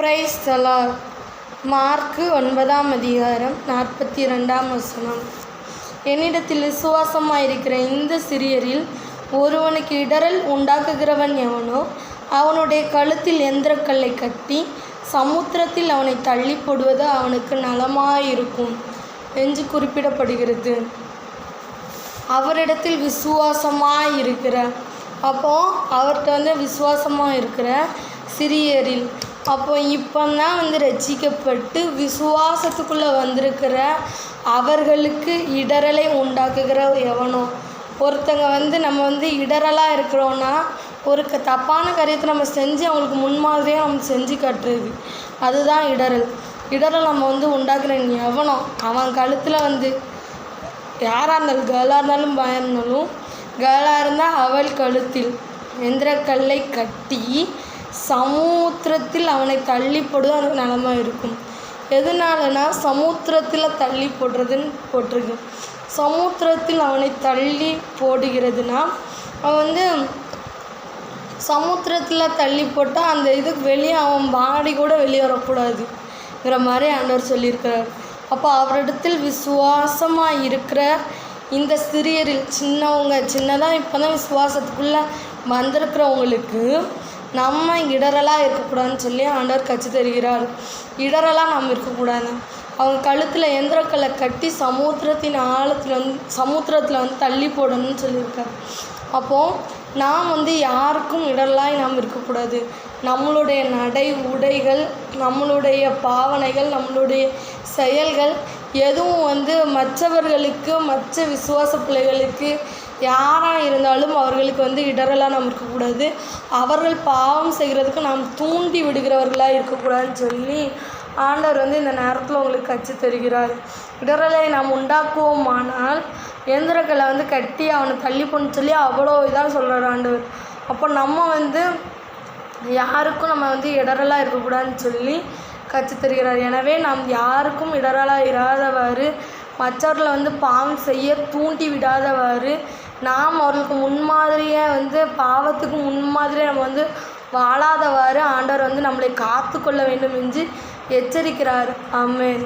Price தலா mark ஒன்பதாம் அதிகாரம் நாற்பத்தி ரெண்டாம் வசனம் என்னிடத்தில் விசுவாசமாயிருக்கிற இந்த சிறியரில் ஒருவனுக்கு இடறல் உண்டாக்குகிறவன் எவனோ அவனுடைய கழுத்தில் எந்திரக்கல்லை கட்டி சமுத்திரத்தில் அவனை தள்ளி போடுவது அவனுக்கு நலமாயிருக்கும் என்று குறிப்பிடப்படுகிறது அவரிடத்தில் விசுவாசமாக இருக்கிற அப்போ அவர்கிட்ட வந்து விசுவாசமாக இருக்கிற சிறியரில் அப்போ இப்போ தான் வந்து ரட்சிக்கப்பட்டு விசுவாசத்துக்குள்ளே வந்திருக்கிற அவர்களுக்கு இடரலை உண்டாக்குகிற எவனோ. ஒருத்தங்க வந்து நம்ம வந்து இடரலாக இருக்கிறோன்னா ஒரு க தப்பான காரியத்தை நம்ம செஞ்சு அவங்களுக்கு முன்மாதிரியாக நம்ம செஞ்சு கட்டுறது. அதுதான் இடரல் இடரல் நம்ம வந்து உண்டாக்குற எவனோ. அவன் கழுத்தில் வந்து யாராக இருந்தாலும் கேர்ளாக இருந்தாலும் பயந்தாலும் இருந்தாலும் கேர்ளாக இருந்தால் அவள் கழுத்தில் எந்திரக்கல்லை கட்டி சமுத்திரத்தில் அவனை தள்ளி போடுவது அவனுக்கு நலமா இருக்கும். எதனாலனா சமுத்திரத்தில் தள்ளி போடுறதுன்னு போட்டிருக்கு. சமுத்திரத்தில் அவனை தள்ளி போடுகிறதுனா அவன் வந்து சமுத்திரத்தில் தள்ளி போட்டால் அந்த இதுக்கு வெளியே அவன் பாடி கூட வெளியே வரக்கூடாதுங்கிற மாதிரி ஆண்டவர் சொல்லியிருக்கிறார். அப்போ அவரிடத்தில் விசுவாசமாக இருக்கிற இந்த சிறியரில் சின்னவங்க சின்னதாக இப்போ தான் விசுவாசத்துக்குள்ளே வந்திருக்கிறவங்களுக்கு நம்ம இடரலாக இருக்கக்கூடாதுன்னு சொல்லி ஆண்டவர் கட்சி தருகிறார். இடரலாக நம்ம இருக்கக்கூடாது. அவங்க கழுத்தில் எந்திரக்கல்லை கட்டி சமுத்திரத்தின் ஆழத்தில் வந்து சமுத்திரத்தில் வந்து தள்ளி போடணும்னு சொல்லியிருக்காரு. அப்போது நாம் வந்து யாருக்கும் இடரலாய் நாம் இருக்கக்கூடாது. நம்மளுடைய நடை உடைகள் நம்மளுடைய பாவனைகள் நம்மளுடைய செயல்கள் எதுவும் வந்து மற்றவர்களுக்கு மற்ற விசுவாச பிள்ளைகளுக்கு யாராக இருந்தாலும் அவர்களுக்கு வந்து இடரலாக நாம் இருக்கக்கூடாது அவர்கள் பாவம் செய்கிறதுக்கு நாம் தூண்டி விடுகிறவர்களாக இருக்கக்கூடாதுன்னு சொல்லி ஆண்டவர் வந்து இந்த நேரத்தில் உங்களுக்கு கட்சி தருகிறார். இடரலை நாம் உண்டாக்குவோமானால் எந்திரக்கலை வந்து கட்டி அவனை தள்ளி போன்னு சொல்லி அவ்வளோ இதாக சொல்கிறார் ஆண்டவர். அப்போ நம்ம வந்து யாருக்கும் நம்ம வந்து இடரலாக இருக்கக்கூடாதுன்னு சொல்லி கற்று தருகிறார். எனவே நாம் யாருக்கும் இடரலாக இராதவாறு மற்றவர்களை வந்து பாவம் செய்ய தூண்டி விடாதவாறு நாம் அவர்களுக்கு முன்மாதிரியாக வந்து பாவத்துக்கு முன்மாதிரியே நம்ம வந்து வாழாதவாறு ஆண்டவர் வந்து நம்மளை காத்து கொள்ள வேண்டும் என்று எச்சரிக்கிறார். ஆமென்.